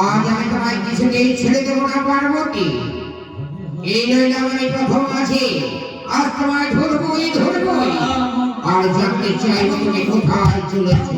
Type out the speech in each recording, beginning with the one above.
আজ আমি তোমায় কিছুতেই ছেড়ে দেবো না, পার্বতী। এই নইলে আমি প্রথম আছি। আজ তোমায় ধরবই আর জানতে কোথায় চলেছ।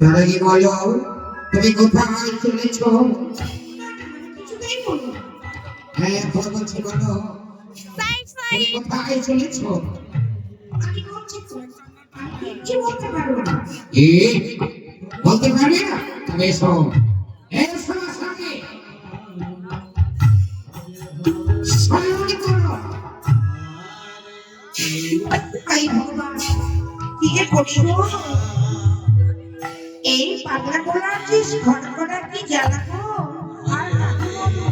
তারা কি বলো? তুমি কোথায় চলেছ? হ্যাঁ বলো বলছি বলো। তুমি চলেছ? বলতে পারব না? তবে এসো। কি যে এই পাগলা কি জ্বালা গো আর রাখো বলো।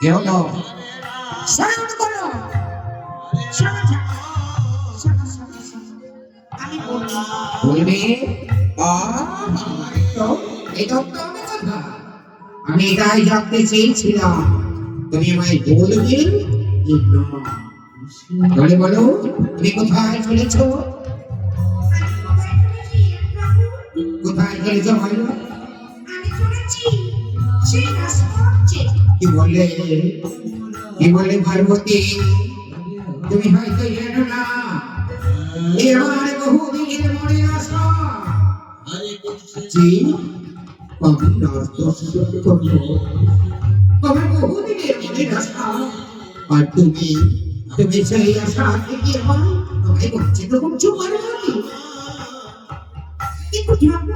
কে করো। আমি বলছি বলবে এটা তো আমি এটাই জানতে চেয়েছিলাম। তুমি আমায় বলবে কি না? বলে বলো তুমি কোথায় চলেছ? কোথায় চলেছি? কোথায় চলেছ বলো। কি কি বললে পার্বতী? তুমি হয়তো জানো না এ আমার বহুদিনের মনে আশা জি আমি নাচ দর্শন করব আমার বহুদিনের মনে আশা আর তুমি? তুমি সেই আশা থেকে বঞ্চিত করছ কিন্তু তুমি হয়তো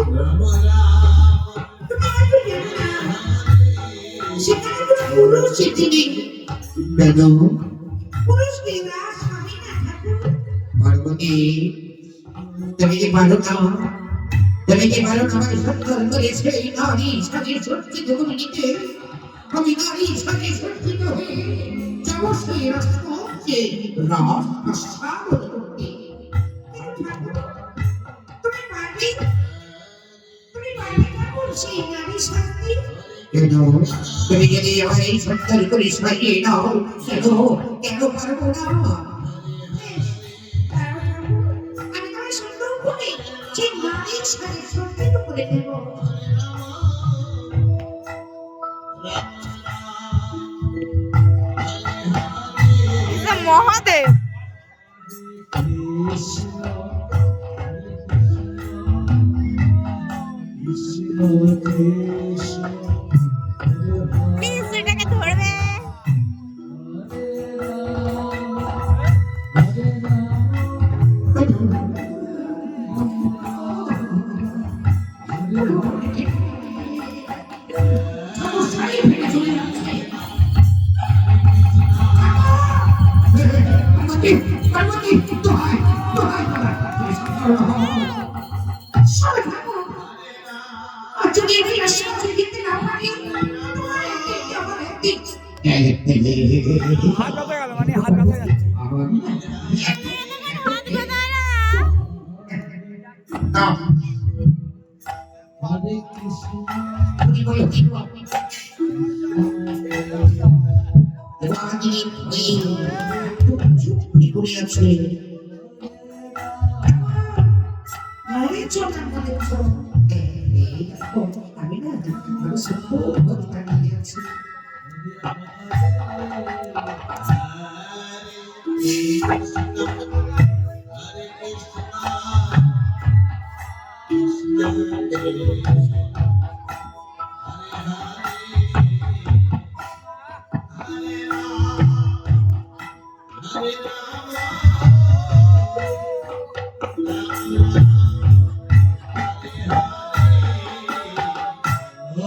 জানো না, সেখানে কোনো পুরুষ চিঠি কেন? পুরুষ বিবাহ স্বামী না ঠাকুর পার্বতী তুমি কি পারো না তুমি কি পারো না আমায় সুন্দর করে নারী সাথে করে নিতে আমি নারী সাথে সজ্জিত হয়ে যাব সেই রাষ্ট্রকে রাস আস্বাদন করতে তুমি পারবে? তুমি পারবে ঠাকুর সেই নারী কেন তুমি যদি আমার এই সুন্দর করে সাজিয়ে নাও। কেন? কেন পারব না? আমি তোমায় সুন্দর করে সেই নারীর সাথে সজ্জিত করে দেব। মহাদেব হাত ব্যথা গেল মানে হাত ব্যথা যাচ্ছে।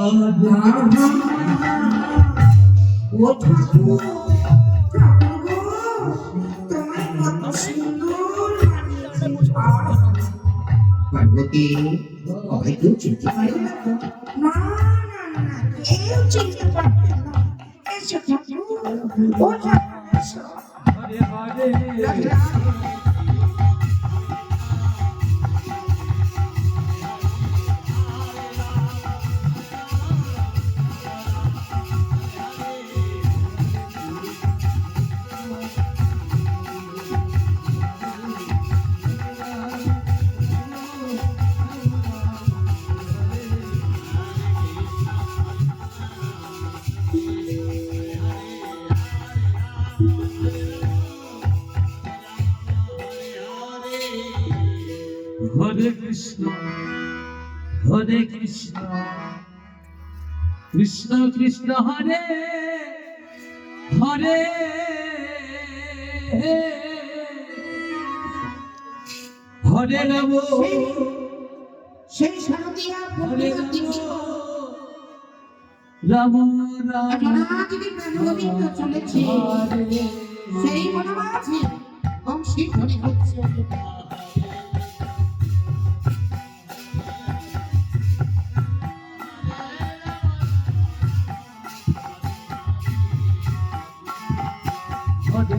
ও ঠাকুর ঠাকুর গো তোমায় কত সুন্দর মানিয়েছে আর পার্বতী আমায় কেউ চিনতে পারে না তো? না কৃষ্ণ। হরে কৃষ্ণ। কৃষ্ণ কৃষ্ণ হরে হরে। হরে রাম সেই শারদীয়া হরে রাম রাম। মনোমাঝিনী প্রাণগোবিন্দ চলেছে। সেই মনোমাঝি বংশী ধ্বনি হচ্ছে।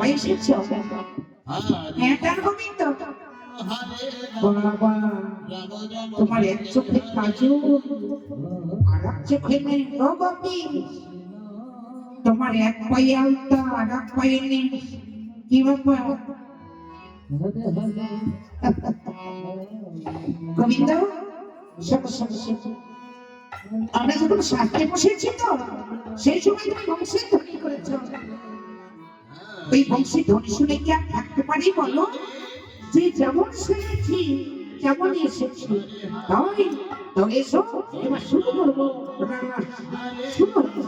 সবাই এসেছ? হ্যাঁ তোমার এক চোখে কাজু আর এক চোখে গোপী তোমার এক পায়ে আলতা, আর এক পায়ে নেই। কি ব্যাপার? গোবিন্দ আমরা যখন শাস্ত্রে বসেছি তো, সেই সময় তুমি বংশের ধ্বনি করেছ। ওই বংশী ধ্বনি শুনে কি আর থাকতে পারি বলো? যে যেমন শুনেছি কেমন এসেছি। তাই এসো, এবার শুরু করব। শুরু হচ্ছে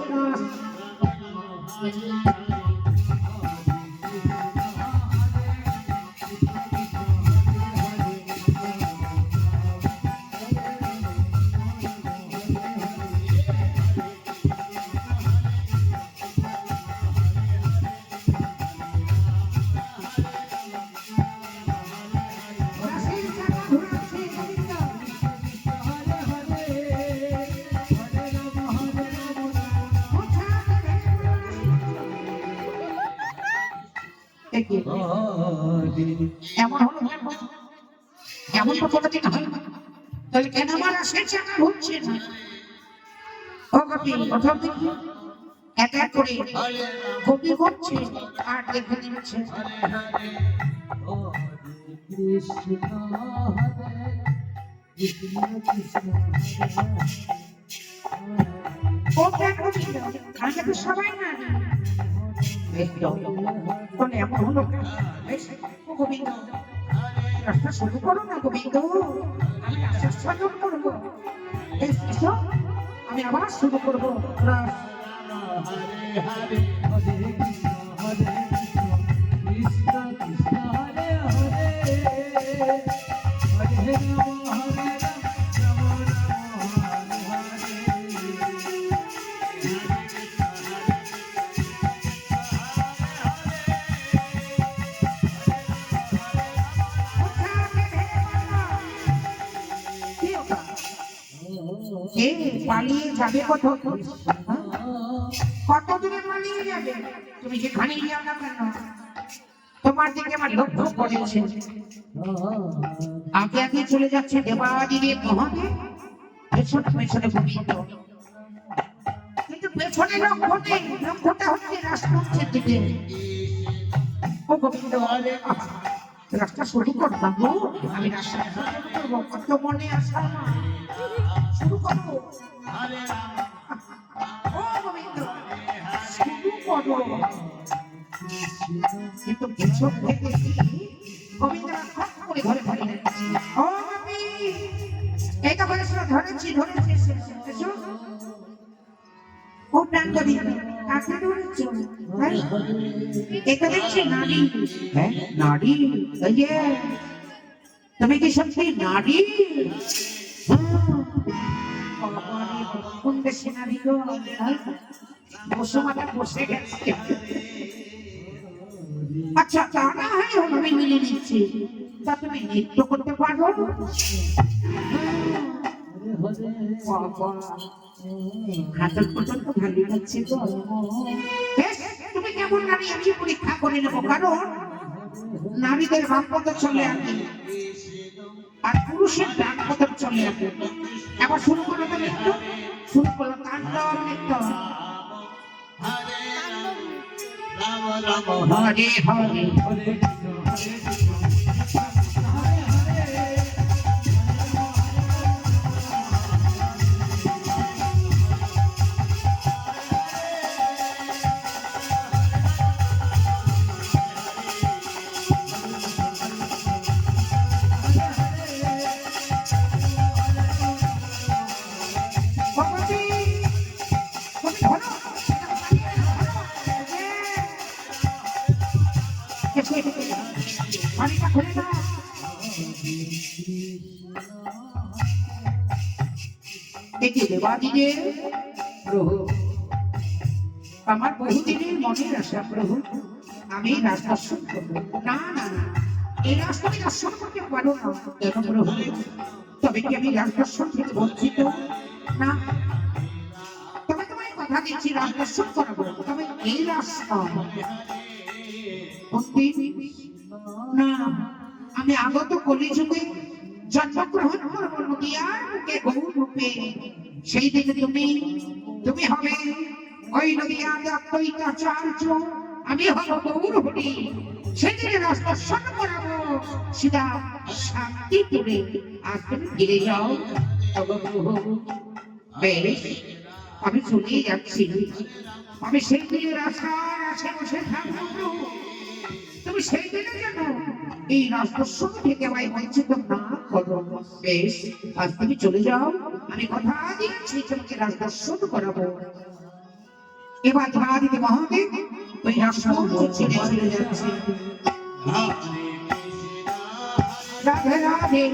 কেন চাকা ঘুরছে না। কপি কোথাও দেখি এক এক করে কপি করছে আর দেখে নিচ্ছে কৃষ্ণ কৃষ্ণ কৃষ্ণ কেন সবাই না বলে, এমন হলো কেন? রাস্তা শুরু করো না গোবিন্দ আমি স্থাপন করব বেশ, এসো, আমি আবার শুরু করব রাস কৃষ্ণ হরে হরে হরে হরে রাম কে পালিয়ে যাবে কত কত দূরে পালিয়ে যাবে? তুমি যেখানেই যাও না কেন? তোমার দিকে আমার লক্ষ্য করেছে। আগে আগে চলে যাচ্ছে দেবাদিদেব মহাদেব পেছনে পেছনে গোবিন্দ কিন্তু পেছনে লক্ষ্য নেই। লক্ষ্যটা হচ্ছে রাষ্ট্রের দিকে। ও গোবিন্দ রাস্তা শুরু করো বাবু। আমি রাস্তা করব কত মনে আসা শুরু করব ও গোবিন্দ শুরু করো কিন্তু পেছন থেকে গোবিন্দ খপ করে ধরে ফেললেন ও গোপী এই তো বলেছিল ধরেছি ধরেছি ও প্রান্তরী কাকে ধরেছ এটা দেখছি নারী হ্যাঁ নারী তুমি কি সত্যি নারী? কোন দেশে নারী গো হ্যাঁ? বসুমাতা বসে গেছে। আচ্ছা তা না হয় আমি মিলে নিচ্ছি। তা তুমি নৃত্য করতে পারব বাবা, পর্যন্ত ভালো লাগছে তো। তুমি কেমন নারী আমি পরীক্ষা করে নেব কারণ নারীদের বাম পদ চলে আমি আর পুরুষের ডান পদ চলে আমি। এবার শুরু করো তো নৃত্য। শুরু করো তাণ্ডব নৃত্য। হরে হরে হরে কৃষ্ণ। হরে কৃষ্ণ। প্রভু। আমার বহুদিনের মনের আশা, প্রভু, আমি না না এই রাস্তা আমি পারব না, কেন প্রভু? তবে কি আমি রাজদর্শন থেকে বঞ্চিত? না। তবে তোমায় কথা দিচ্ছি রাজদর্শন করাবো। তবে এই রাস্তা না, আমি আগত কলিযুগে জন্মগ্রহণ করব নদিয়ার বুকে গৌর রূপে সেই দিকে তুমি তুমি হবে ওই নদিয়ার দ্বৈতাচার্য আমি হব গৌর হরি রাস্তা রাজদর্শন করাবো সীতা শান্তি তুমি তুমি ফিরে যাও আমি চলিয়ে যাচ্ছি। আমি সেই দিনের আশার আশে বসে থাকব। প্রভু। তুমি সেই দিনের জন্য এই রাজদর্শন থেকে আমায় বঞ্চিত না করো? বেশ আজ তুমি চলে যাও। আমি কথা দিচ্ছি তোমাকে রাজদর্শন করাবো। এবার ধরা দিতে মহাদেব ওই রাজমন্ত্র ছেড়ে চলে যাচ্ছে। রাধে রাধে।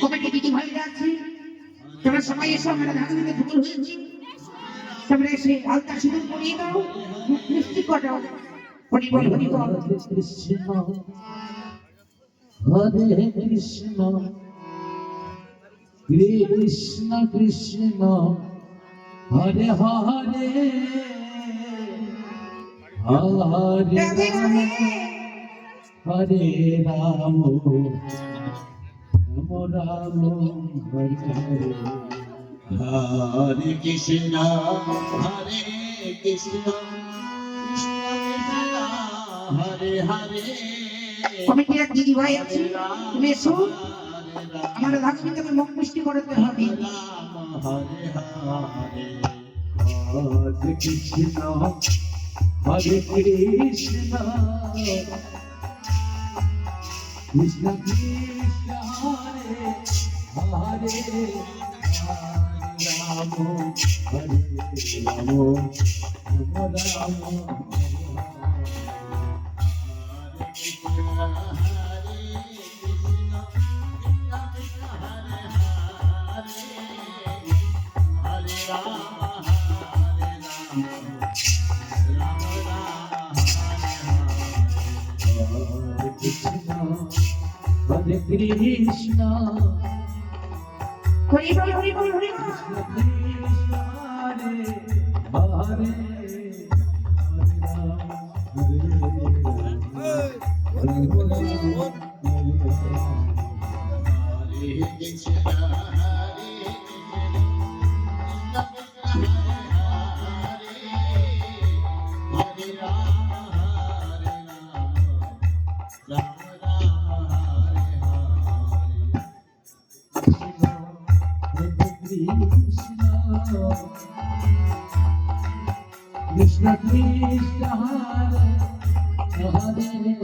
কমিটি দিদি ভাই যাচ্ছি তোমরা সবাই এসে আমরা ধান দিতে হয়েছি তোমরা এসে আলতা সিঁদুর পরিয়ে দাও মিষ্টি করাও হরিবল হরিবল হরে কৃষ্ণ কৃষ্ণ কৃষ্ণ। হরে হরে হরে রাম হরে রাম। রাম হরে কৃষ্ণ হরে কৃষ্ণ হরে হরে কমিটির এক দিদি ভাই আছে? তুমি এসো। আমার ধান দিতে মুখ মিষ্টি করাতে হবে। হরে হরে হরে কৃষ্ণ হরে। কৃষ্ণ কৃষ্ণ কৃষ্ণ হরে রাম হরে রাম রাম রাম হরে রাম হরে রাম রাম রাম হরে হরে কৃষ্ণ হরে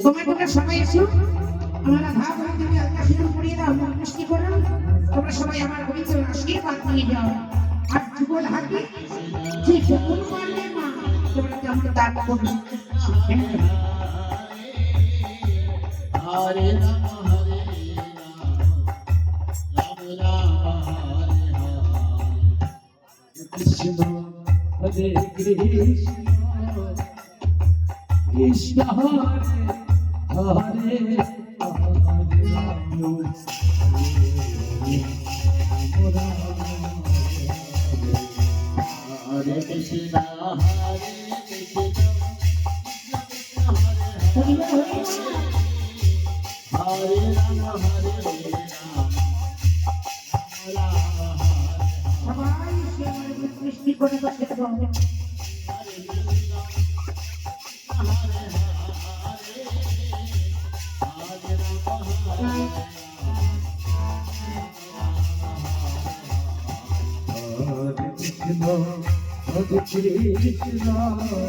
তোমরা তোমরা সবাই এসো? আমরা ভাব ভাব থেকে আলতা সিঁদুর পরিয়ে দাও মুখ মিষ্টি করো। তোমরা সবাই আমার গোবিন্দ আশীর্বাদ নিয়ে যাও। আর যুগল হাতে যে যখন পারবে মা তোমরা তেমন দান করবে হরে রাম হরে রাম রাম রাম হরে হরে কৃষ্ণ হরে কৃষ্ণ। কৃষ্ণ হরে হরে হরে মিষ্টি করে কৃষ্ণ হরে কৃষ্ণ হরে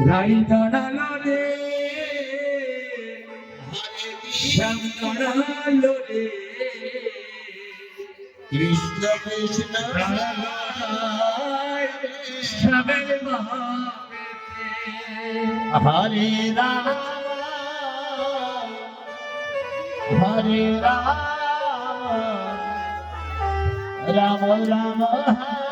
রাই দাঁড়াল রে। কৃষ্ণ কৃষ্ণ শ্যামের হরে রাম। হরে রাম। রাম রাম। হরে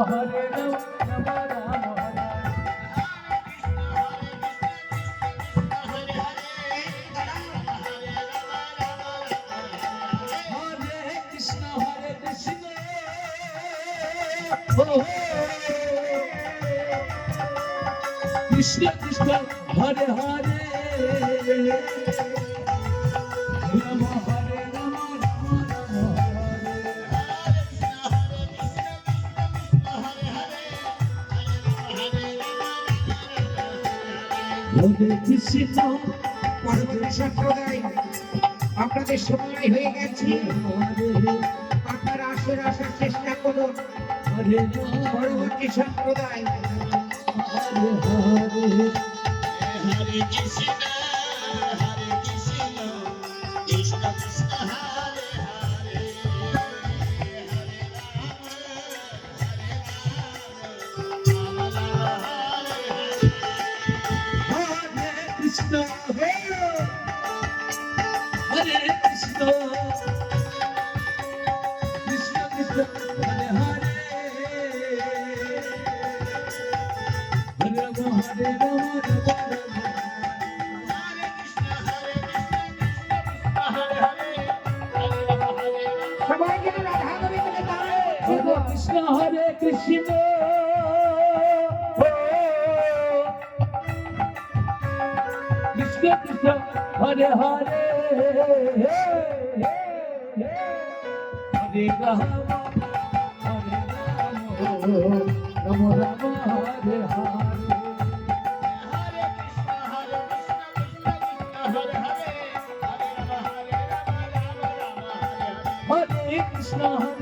হরে পরবর্তী সম্প্রদায় আপনাদের সময় হয়ে গেছে। আপনারা আসর আসার চেষ্টা করুন। পরবর্তী সম্প্রদায়। হরে কৃষ্ণ। কৃষ্ণ। হরে কৃষ্ণ কৃষ্ণ কৃষ্ণ হরে হরে। হরে রাম হরে রাম রাম রাম হরে হরে। হরে কৃষ্ণ হরে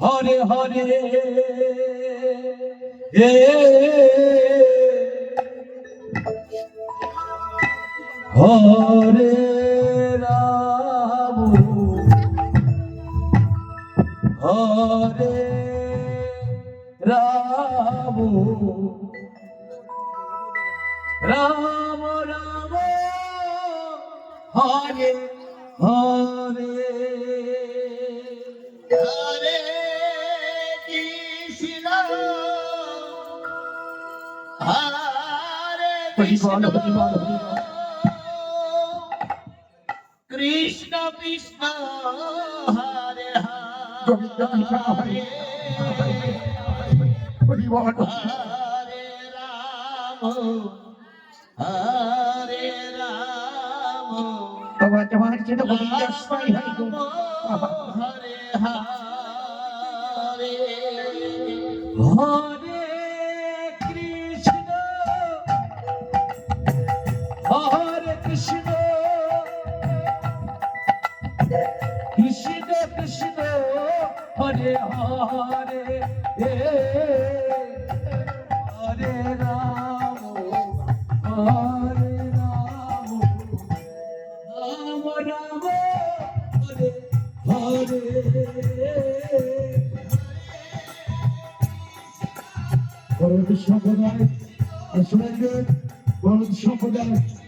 হরে হরে হে। হরে রাম। হরে রাম। রাম রাম। হরে হরে। জীবন কৃষ্ণ কৃষ্ণ হরে হরে। হরে। রাম হরে রাম। বাবা তোমার চেয়ে গোবিন্দ। হরে হরে। হরে কৃষ্ণ হরে হরে হরে রাম হরে রাম রাম রাম হরে হরে। পরবর্তী সম্প্রদায় সম্প্রদায়।